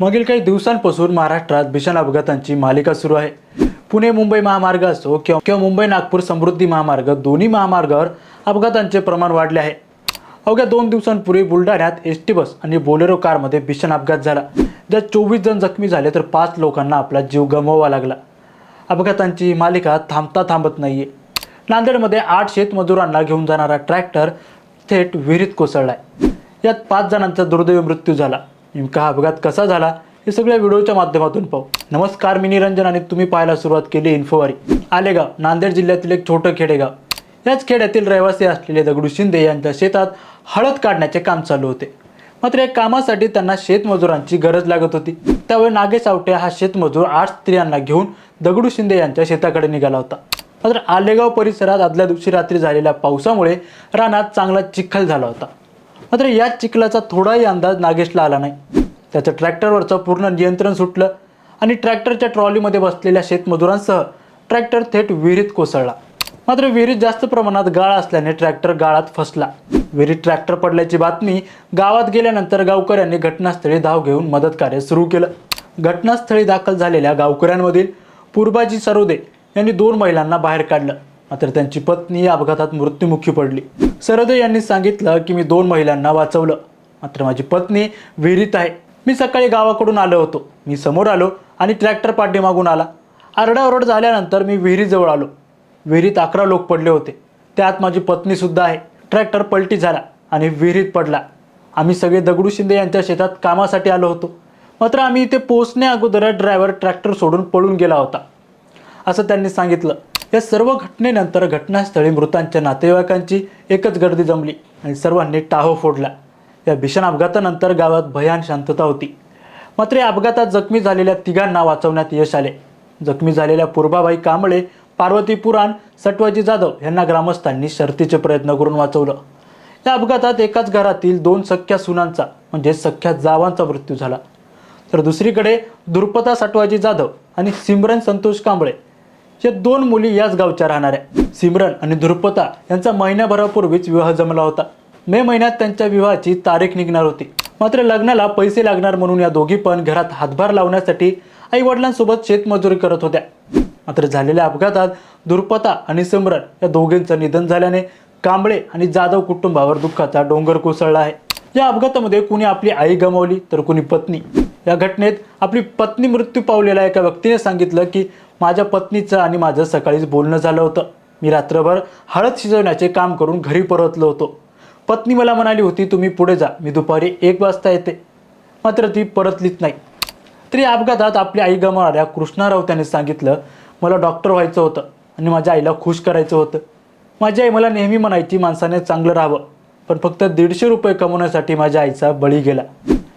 मागील काही दिवसांपासून महाराष्ट्रात भीषण अपघातांची मालिका सुरू आहे. पुणे मुंबई महामार्ग असो किंवा किंवा मुंबई नागपूर समृद्धी महामार्ग दोन्ही महामार्गावर अपघातांचे प्रमाण वाढले आहे. अवघ्या दोन दिवसांपूर्वी बुलढाण्यात एस टी बस आणि बोलेरो कारमध्ये भीषण अपघात झाला. ज्यात चोवीस जण जखमी झाले तर पाच लोकांना आपला जीव गमवावा लागला. अपघातांची मालिका थांबता थांबत नाहीये. नांदेडमध्ये आठ शेतमजुरांना घेऊन जाणारा ट्रॅक्टर थेट विहिरीत कोसळलाय. यात पाच जणांचा दुर्दैवी मृत्यू झाला. नेमका हा अपघात कसा झाला हे सगळ्या व्हिडिओच्या माध्यमातून पाहू. नमस्कार मी निरंजन आणि तुम्ही पाहायला सुरुवात केली इन्फोवारी आलेगाव नांदेड जिल्ह्यातील एक छोटं खेडेगाव. याच खेड्यातील रहिवासी असलेले दगडू शिंदे यांच्या शेतात हळद काढण्याचे काम चालू होते. मात्र या कामासाठी त्यांना शेतमजुरांची गरज लागत होती. त्यावेळी नागेश आवटे हा शेतमजूर आठ स्त्रियांना घेऊन दगडू शिंदे यांच्या शेताकडे निघाला होता. मात्र आलेगाव परिसरात आदल्या दिवशी रात्री झालेल्या पावसामुळे रानात चांगला चिखल झाला होता. मात्र या चिखलाचा थोडाही अंदाज नागेशला आला नाही. त्याचं ट्रॅक्टरवरचं पूर्ण नियंत्रण सुटलं आणि ट्रॅक्टरच्या ट्रॉलीमध्ये बसलेल्या शेतमजुरांसह ट्रॅक्टर थेट विहिरीत कोसळला. मात्र विहिरीत जास्त प्रमाणात गाळ असल्याने ट्रॅक्टर गाळात फसला. विहिरीत ट्रॅक्टर पडल्याची बातमी गावात गेल्यानंतर गावकऱ्यांनी घटनास्थळी धाव घेऊन मदत कार्य सुरू केलं. घटनास्थळी दाखल झालेल्या गावकऱ्यांमधील पूर्बाजी सरोदे यांनी दोन महिलांना बाहेर काढलं. मात्र त्यांची पत्नी या अपघातात मृत्युमुखी पडली. सरोदे यांनी सांगितलं की मी दोन महिलांना वाचवलं. मात्र माझी पत्नी विहिरीत आहे. मी सकाळी गावाकडून आलो होतो. मी समोर आलो आणि ट्रॅक्टर पाठीमागून आला. आरडाओरड झाल्यानंतर मी विहिरीजवळ आलो. विहिरीत अकरा लोक पडले होते. त्यात माझी पत्नीसुद्धा आहे. ट्रॅक्टर पलटी झाला आणि विहिरीत पडला. आम्ही सगळे दगडू शिंदे यांच्या शेतात कामासाठी आलो होतो. मात्र आम्ही इथे पोहोचण्या अगोदर ड्रायव्हर ट्रॅक्टर सोडून पळून गेला होता. असं त्यांनी सांगितलं. या सर्व घटनेनंतर घटनास्थळी मृतांच्या नातेवाईकांची एकच गर्दी जमली आणि सर्वांनी टाहो फोडला. या भीषण अपघातानंतर गावात भयान शांतता होती. मात्र या अपघातात जखमी झालेल्या तिघांना वाचवण्यात यश आले. जखमी झालेल्या पूर्बाबाई कांबळे पार्वती पुराण सटवाजी जाधव यांना ग्रामस्थांनी शर्तीचे प्रयत्न करून वाचवलं. या अपघातात एकाच घरातील दोन सख्या सुनांचा म्हणजे सख्या जावांचा मृत्यू झाला. तर दुसरीकडे दुर्पता सटवाजी जाधव आणि सिमरन संतोष कांबळे या दोन मुली याच गावच्या राहणाऱ्या सिमरन आणि ध्रुपता यांचा महिन्याभरापूर्वीच विवाह जमला होता. मे महिन्यात त्यांच्या विवाहाची तारीख निघणार होती. मात्र लग्नाला पैसे लागणार म्हणून या दोघी पण घरात हातभार लावण्यासाठी आई वडिलांसोबत शेतमजुरी करत होत्या. मात्र झालेल्या अपघातात दुर्पता आणि सिमरन या दोघींचं निधन झाल्याने कांबळे आणि जाधव कुटुंबावर दुःखाचा डोंगर कोसळला आहे. या अपघातामध्ये कुणी आपली आई गमावली तर कुणी पत्नी. या घटनेत आपली पत्नी मृत्यू पावलेल्या एका व्यक्तीने सांगितलं की माझ्या पत्नीचं आणि माझं सकाळीच बोलणं झालं होतं. मी रात्रभर हळद शिजवण्याचे काम करून घरी परतलो होतो. पत्नी मला म्हणाली होती तुम्ही पुढे जा. मी दुपारी एक वाजता येते. मात्र ती परतलीच नाही. तरी अपघातात आपली आई गमावणाऱ्या कृष्णा राऊत यांनी सांगितलं मला डॉक्टर व्हायचं होतं आणि माझ्या आईला खुश करायचं होतं. माझी आई मला नेहमी म्हणायची माणसाने चांगलं राहावं. पण फक्त दीडशे रुपये कमवण्यासाठी माझ्या आईचा बळी गेला.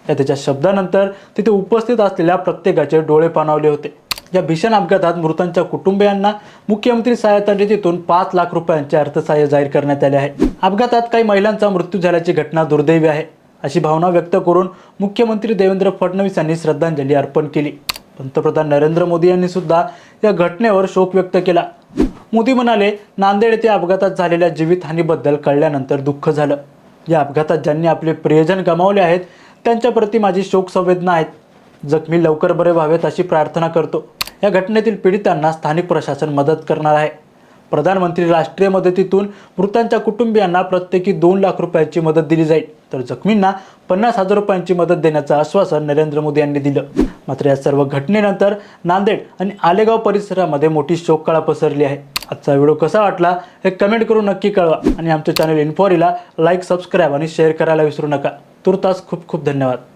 या त्याच्या शब्दानंतर तिथे उपस्थित असलेल्या प्रत्येकाचे डोळे पाणावले होते. या भीषण अपघातात मृतांच्या कुटुंबियांना मुख्यमंत्री सहायता निधीतून पाच लाख रुपयांचे अर्थसहाय्य जाहीर करण्यात आले आहे. अपघातात काही महिलांचा मृत्यू झाल्याची घटना दुर्दैवी आहे अशी भावना व्यक्त करून मुख्यमंत्री देवेंद्र फडणवीस यांनी श्रद्धांजली अर्पण केली. पंतप्रधान नरेंद्र मोदी यांनी सुद्धा या घटनेवर शोक व्यक्त केला. मोदी म्हणाले नांदेड येथे अपघातात झालेल्या जीवितहानीबद्दल कळल्यानंतर दुःख झालं. या अपघातात ज्यांनी आपले प्रियजन गमावले आहेत त्यांच्याप्रती माझी शोक संवेदना आहेत जखमी लवकर बरे व्हावेत अशी प्रार्थना करतो. या घटनेतील पीडितांना स्थानिक प्रशासन मदत करणार आहे. प्रधानमंत्री राष्ट्रीय मदतीतून मृतांच्या कुटुंबियांना प्रत्येकी दोन लाख रुपयांची मदत दिली जाईल. तर जखमींना पन्नास हजार रुपयांची मदत देण्याचं आश्वासन नरेंद्र मोदी यांनी दिलं. मात्र या सर्व घटनेनंतर नांदेड आणि आलेगाव परिसरामध्ये मोठी शोककळा पसरली आहे. आजचा व्हिडिओ कसा वाटला हे कमेंट करून नक्की कळवा. आणि आमच्या चॅनल इन्फॉरीला लाईक सबस्क्राईब आणि शेअर करायला विसरू नका. तुर्तास खूप खूप धन्यवाद.